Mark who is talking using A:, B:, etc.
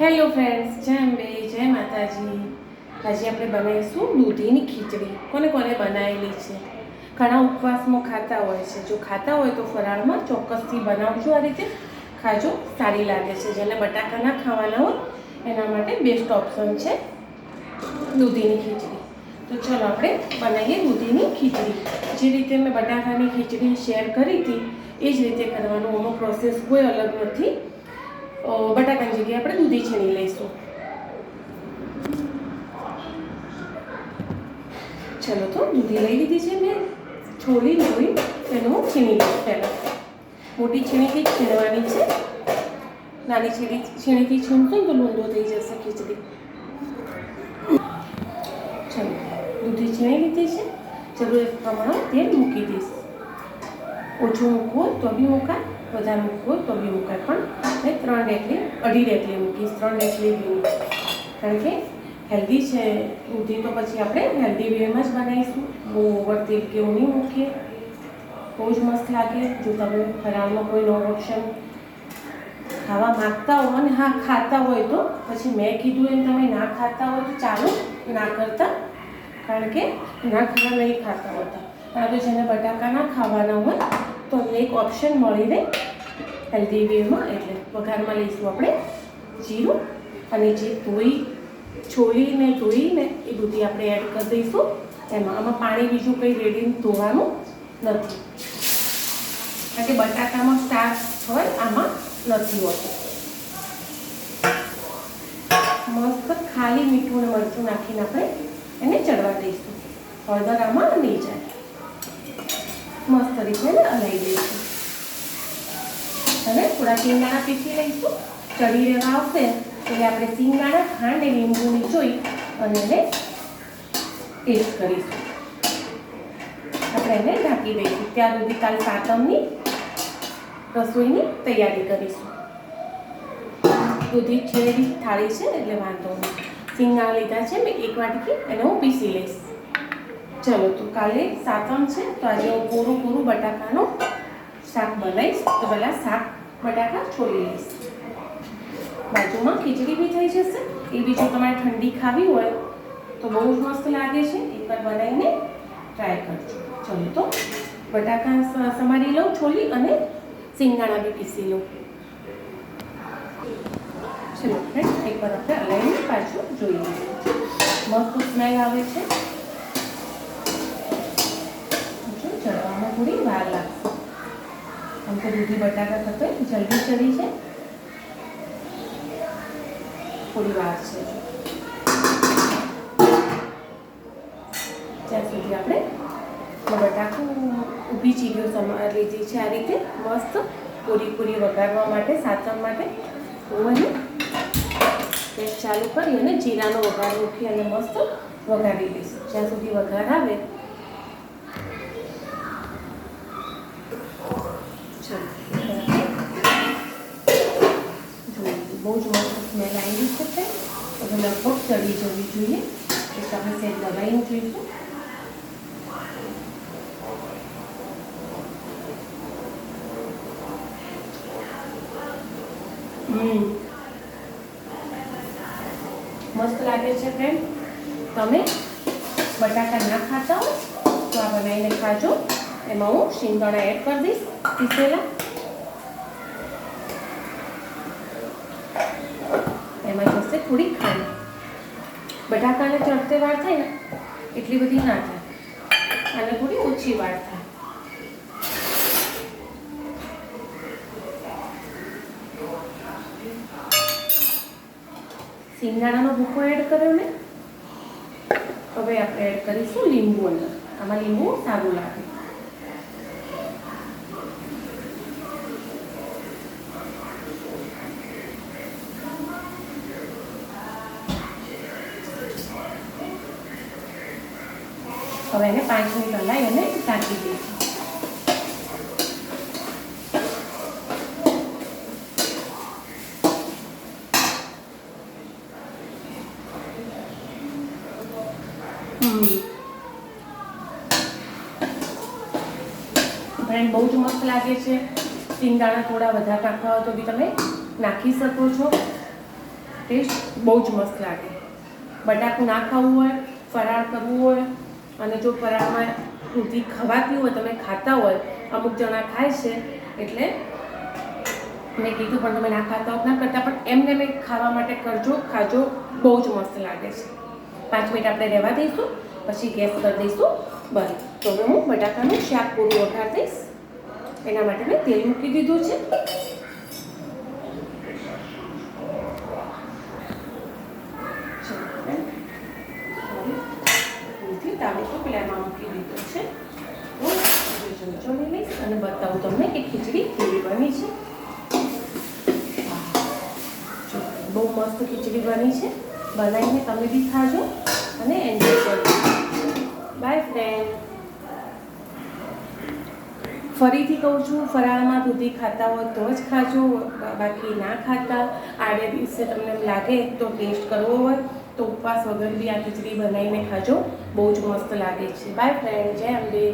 A: Hello friends જય અંબે, જય માતાજી. આજે આપણે બનાવીશું દૂધીની ખીચડી. કોને કોને બનાવેલી છે? ઘણા ઉપવાસમાં ખાતા હોય છે. જો ખાતા હોય તો ફરાળમાં ચોક્કસથી બનાવજો આ રીતે. ખાજો, સારી લાગે છે. જેને બટાકા ના ખાવાના હોય, એના માટે બેસ્ટ ઓપ્શન છે દૂધીની ખીચડી. તો ચલો આપણે બનાવીએ દૂધીની ખીચડી. જે રીતે મેં બટાકાની ખીચડી શેર કરી હતી, એ જ રીતે કરવાનું. એનો પ્રોસેસ કોઈ અલગ નથી. બટાકાની જગ્યાએ આપણે દૂધી છીણી લઈશું. ચલો તો, દૂધી લઈ લીધી છે મેં. છોલી લોહી એનું છીણી લઈશ પહેલાં. મોટી છીણીથી છીણવાની છે. નાની છીણી, છીણીથી છીણશું તો લૂંદો થઈ જશે ખીચડી. ચલો, દૂધી છીણી લીધી છે. જરૂરિયાત પ્રમાણે તેલ મૂકી દઈશ. ઓછું મૂકવું હોય તો બી મુકાય, વધારે મૂકવું હોય તો બી મુકાય. પણ મેં ત્રણ ડેકલી અઢી ડેકલી મૂકીશ ત્રણ ડેકલી બી કારણ કે હેલ્ધી છે દૂધી તો પછી આપણે હેલ્ધી વેમાં જ બનાવીશું. બહુ ઓવર તેલ કે એવું નહીં મૂકીએ. બહુ જ મસ્ત લાગે. જો તમે ફરાળમાં કોઈ નો ઓપ્શન ખાવા માગતા હો અને હા, ખાતા હોય તો, પછી મેં કીધું એમ તમે ના ખાતા હોય તો ચાલો ના કરતા. કારણ કે ના ખાવા નહીં ખાતા હોતા. કારણ કે જેને બટાકા ના ખાવાના હોય, તો અમને એક ઓપ્શન મળી રહે. હેલ્ધી વેમાં એટલે વઘારમાં લઈશું આપણે જીરું અને જે ધોઈ, છોલીને ધોઈને એ બધી આપણે એડ કરી દઈશું. એમાં, આમાં પાણી બીજું કંઈ રેડીને ધોવાનું નથી. કારણ કે બટાકામાં સ્ટાર્ચ હોય, આમાં નથી હોતું. મસ્ત ખાલી મીઠું અને મરચું નાખીને આપણે એને ચડવા દઈશું. હળદર આમાં નહીં જાય મસ્ત રીતે હલાવી દઈશું. થોડા સિંગાણા પીસી લઈશું. ચડી રહેવા આવશે, એટલે આપણે સિંગાણા ખાંડ અને લીંબુ નીચોઈ અને એને ટેસ્ટ કરીશું. આપણે એને ઢાંકી દઈશું. ત્યાર સુધી કાલ સાતમની રસોઈની તૈયારી કરીશું. દૂધી છેડી થાળી છે, એટલે વાંધો નહીં. સિંગાણા લીધા છે, મેં એક વાટકી એને હું પીસી લઈશ. ચલો, તો કાલે સાતમ છે, તો આજે હું પૂરું પૂરું બટાકાનું શાક બનાવીશ. તો પહેલાં શાક બટાકા છોલી લઈશ. બાજુમાં ખીચડી બી થઈ જશે. એ બી તમારે ઠંડી ખાવી હોય તો બહુ જ મસ્ત લાગે છે. એકવાર બનાવીને ટ્રાય કરજો. ચલો તો બટાકા સમારી લઉં છોલી અને સિંગાણા બી પીસી લઉં. ચલો ફ્રેન્ડ એકવાર આપણે હલાવીને પાછું જોઈ લઈએ. મસ્ત સ્મેલ આવે છે. જો ચડવામાં થોડી વાર લાગશે. આમ દૂધી બટાકા થતો જલ્દી ચડી છે થોડી વાર છે. ત્યાં સુધી આપણે બટાકું ઊભી ચીરીઓ સમા લીધી છે આ રીતે મસ્ત પૂરી પૂરી વઘારવા માટે, સાતમ માટે એને ગેસ ચાલુ કરી અને જીરાનો વઘાર મૂકી અને મસ્ત વઘારી દઈશ જ્યાં સુધી વઘાર આવે ચાલો જોઈએ બહુ સ્મેલ આવી છે તે હવે લગભગ ચડી જવી જોઈએ. એ સેજ દબાઈને જોઈશું મસ્ત લાગે છે ફ્રેન્ડ તમે બટાકા ના ખાતા હો તો આ બનાવીને ખાજો. એમાં હું શિંગદાણા એડ કરી દઈશ. પીસેલા એમાં જશે થોડી ખાંડ બટાકાને ચડતે વાર થાય ને એટલી બધી ના થાય. અને થોડી ઓછી વાર થાય. સિંગાણાનો ભૂકો એડ કર્યો ને? હવે આપણે એડ કરીશું લીંબુ અંદર આમાં લીંબુ સારું લાગે. હવે એને પાંચ મિનિટ હલાવી અને ઢાંકી દઈશું ફ્રેન્ડ બહુ જ મસ્ત લાગે છે. સિંગદાણા થોડા વધારે નાખવા હોય તો બી તમે નાખી શકો છો. ટેસ્ટ બહુ જ મસ્ત લાગે. બટાકું ના ખાવું હોય, ફરાળ કરવું હોય અને જો ફરાળમાં દૂધી ખવાતી હોય, તમે ખાતા હોય, અમુક જણા ખાય છે, એટલે મેં કીધું પણ તમે ના ખાતા હોત, ના કરતા પણ એમને મેં ખાવા માટે કરજો, ખાજો, બહુ જ મસ્ત લાગે છે. પાંચ મિનિટ આપણે રહેવા દઈશું, પછી ગેસ કરી દઈશું, બસ. તો હવે હું બટાકાનું શાક પૂરું વઘાર દઈશ. એના માટે મેં તેલ મૂકી દીધું છે. તાબેકો પેલામાં મૂકી દીધો છે. હું જો ચમચોને લઈશ અને બતાવું તમને કે ખીચડી કેવી બની છે. બહુ મસ્ત ખીચડી બની છે. બનાવીને તમે બી ખાજો અને એન્જોય કરજો. બાય ફ્રેન્ડ ફરીથી કહું છું, ફરાળમાં દૂધી ખાતા હોય તો જ ખાજો બાકી ના ખાતા. આડે દિવસે તમને લાગે તો ટેસ્ટ કરવો હોય. તો ઉપવાસ વગર બી આ ખીચડી બનાવીને ખાજો. બહુ જ મસ્ત લાગે છે. બાય ફ્રેન્ડ જય અંબે.